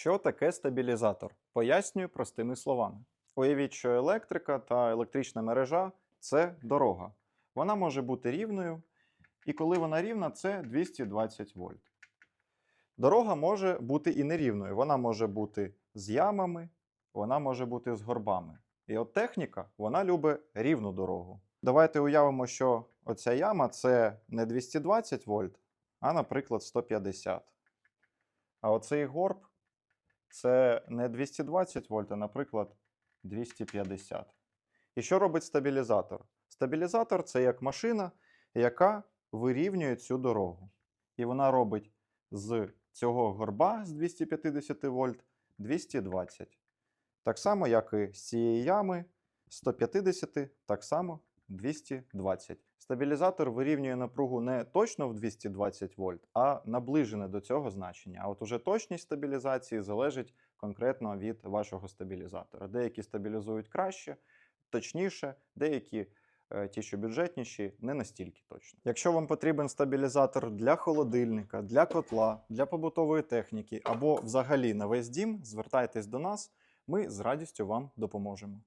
Що таке стабілізатор? Пояснюю простими словами. Уявіть, що електрика та електрична мережа це дорога. Вона може бути рівною, і коли вона рівна, це 220 вольт. Дорога може бути і нерівною. Вона може бути з ямами, вона може бути з горбами. І от техніка, вона любить рівну дорогу. Давайте уявимо, що оця яма це не 220 вольт, а, наприклад, 150. А оцей горб це не 220 вольт, а, наприклад, 250. І що робить стабілізатор? Стабілізатор це як машина, яка вирівнює цю дорогу. І вона робить з цього горба з 250 вольт 220. Так само, як і з цієї ями 150, так само 220. Стабілізатор вирівнює напругу не точно в 220 вольт, а наближене до цього значення. А от уже точність стабілізації залежить конкретно від вашого стабілізатора. Деякі стабілізують краще, точніше, деякі е, ті, що бюджетніші, не настільки точно. Якщо вам потрібен стабілізатор для холодильника, для котла, для побутової техніки або взагалі на весь дім, звертайтесь до нас, ми з радістю вам допоможемо.